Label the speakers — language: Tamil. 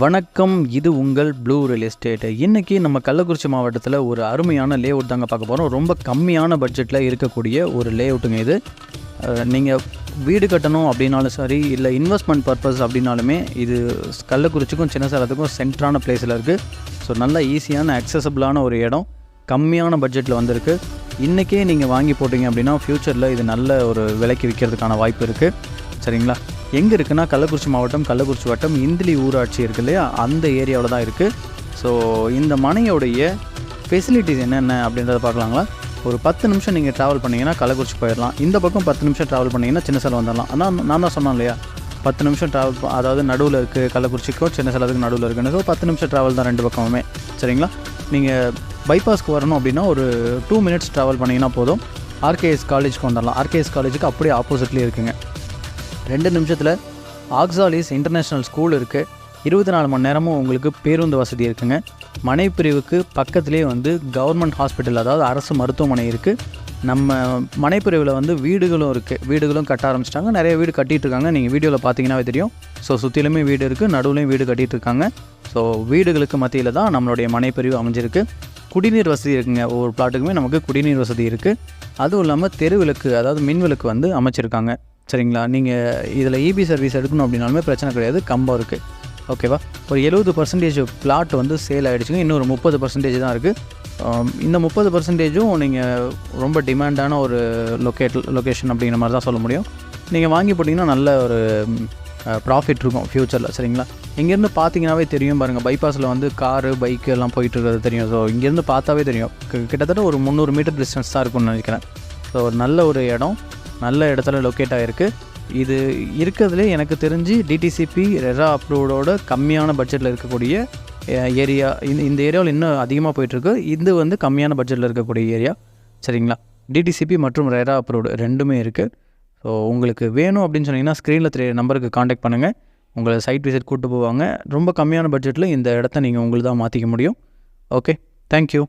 Speaker 1: வணக்கம் இது உங்கள் ப்ளூ ரியல் எஸ்டேட் இன்றைக்கி நம்ம கள்ளக்குறிச்சி மாவட்டத்தில் ஒரு அருமையான லே அவுட் தாங்க பார்க்க போகிறோம் ரொம்ப கம்மியான பட்ஜெட்டில் இருக்கக்கூடிய ஒரு லே அவுட்டுங்க இது நீங்கள் வீடு கட்டணும் அப்படின்னாலும் சரி இல்லை இன்வெஸ்ட்மெண்ட் பர்பஸ் அப்படின்னாலுமே இது கள்ளக்குறிச்சிக்கும் சின்ன சேலத்துக்கும் சென்டரான பிளேஸில் இருக்குது ஸோ நல்ல ஈஸியான அக்சசபிளான ஒரு இடம். கம்மியான பட்ஜெட்டில் வந்திருக்கு. இன்றைக்கே நீங்கள் வாங்கி போட்டிங்க அப்படின்னா ஃப்யூச்சரில் இது நல்ல ஒரு விலைக்கு விற்கிறதுக்கான வாய்ப்பு இருக்குது சரிங்களா? எங்கே இருக்குன்னா கள்ளக்குறிச்சி மாவட்டம் கள்ளக்குறிச்சி வட்டம் இந்திலி ஊராட்சி இருக்கு இல்லையா? அந்த ஏரியாவில் தான் இருக்குது ஸோ இந்த மனையோடைய ஃபெசிலிட்டிஸ் என்னென்ன அப்படின்றத பார்க்கலாங்களா? ஒரு பத்து நிமிஷம் நீங்கள் ட்ராவல் பண்ணிங்கன்னா கள்ளக்குறிச்சி போயிடலாம். இந்த பக்கம் பத்து நிமிஷம் ட்ராவல் பண்ணிங்கன்னா சின்ன சேலம் வந்துடலாம். ஆனால் நான் தான் சொன்னேன் இல்லையா? பத்து நிமிஷம் ட்ராவல் அதாவது நடுவில் இருக்குது கள்ளக்குறிச்சிக்கும் சின்ன சேலத்துக்கு நடுவில் இருக்குன்னு ஸோ பத்து நிமிஷம் ட்ராவல் தான் ரெண்டு பக்கமுமே. சரிங்களா? நீங்கள் பைபாஸ்க்கு வரணும் அப்படின்னா ஒரு டூ மினிட்ஸ் ட்ராவல் பண்ணிங்கன்னா போதும். ஆர்கேஎஸ் காலேஜுக்கு வந்துடலாம். ஆர்கேஎஸ் காலேஜுக்கு அப்படியே ஆப்போசிட்லேயே இருக்குங்க. ரெண்டு நிமிஷத்தில் ஆக்ஸாலிஸ் இன்டர்நேஷ்னல் ஸ்கூல் இருக்குது இருபத்தி நாலு மணி நேரமும் உங்களுக்கு பேருந்து வசதி இருக்குங்க. மனைப்பிரிவுக்கு பக்கத்துலேயே வந்து கவர்மெண்ட் ஹாஸ்பிட்டல் அதாவது அரசு மருத்துவமனை இருக்குது நம்ம மனைப்பிரிவில் வந்து வீடுகளும் இருக்குது வீடுகளும் கட்ட ஆரம்பிச்சிட்டாங்க. நிறைய வீடு கட்டிகிட்ருக்காங்க நீங்கள் வீடியோவில் பார்த்தீங்கன்னாவே தெரியும். ஸோ சுற்றிலுமே வீடு இருக்குது நடுவுலையும் வீடு கட்டிகிட்டு இருக்காங்க. ஸோ வீடுகளுக்கு மத்தியில் தான் நம்மளுடைய மனைப்பிரிவு அமைஞ்சிருக்கு. குடிநீர் வசதி இருக்குங்க. ஒவ்வொரு பிளாட்டுக்குமே நமக்கு குடிநீர் வசதி இருக்குது அதுவும் இல்லாமல் தெருவிளக்கு அதாவது மின்விளக்கு வந்து அமைச்சிருக்காங்க. சரிங்களா? நீங்கள் இதில் இபி சர்வீஸ் எடுக்கணும் அப்படின்னாலுமே பிரச்சனை கிடையாது. கம்பம் இருக்குது ஓகேவா ஒரு எழுபது பர்சன்டேஜ் பிளாட் வந்து சேல் ஆகிடுச்சுங்க இன்னொரு முப்பது பர்சன்டேஜ் தான் இருக்குது இந்த முப்பது பர்சன்டேஜும் நீங்கள் ரொம்ப டிமாண்டான ஒரு லொக்கேட் லொக்கேஷன் அப்படிங்கிற மாதிரி தான் சொல்ல முடியும். நீங்கள் வாங்கி போட்டிங்கன்னா நல்ல ஒரு ப்ராஃபிட் இருக்கும் ஃப்யூச்சரில் சரிங்களா? இங்கேருந்து பார்த்தீங்கன்னாவே தெரியும் பாருங்கள் பைபாஸில் வந்து காரு பைக்கு எல்லாம் போயிட்டு இருக்கிறது தெரியும். ஸோ இங்கேருந்து பார்த்தாவே தெரியும். கிட்டத்தட்ட ஒரு முந்நூறு மீட்டர் டிஸ்டன்ஸ் தான் இருக்கும்னு நினைக்கிறேன். ஸோ ஒரு நல்ல ஒரு இடம். நல்ல இடத்துல லொக்கேட் ஆகிருக்கு இது இருக்கிறதுலே எனக்கு தெரிஞ்சு டிடிசிபி ரெரா அப்ரூவ்டோட கம்மியான பட்ஜெட்டில் இருக்கக்கூடிய ஏரியா இந்த இந்த ஏரியாவில் இன்னும் அதிகமாக போயிட்டுருக்கு. இது வந்து கம்மியான பட்ஜெட்டில் இருக்கக்கூடிய ஏரியா சரிங்களா? டிடிசிபி மற்றும் ரெரா அப்ரூவ்டு ரெண்டுமே இருக்குது ஸோ உங்களுக்கு வேணும் அப்படின்னு சொன்னீங்கன்னா ஸ்க்ரீனில் தெரிய நம்பருக்கு காண்டாக்ட் பண்ணுங்கள் உங்களை சைட் விசிட் கூப்பிட்டு போவாங்க. ரொம்ப கம்மியான பட்ஜெட்டில் இந்த இடத்த நீங்கள் உங்களுக்கு தான் மாற்றிக்க முடியும் ஓகே தேங்க்யூ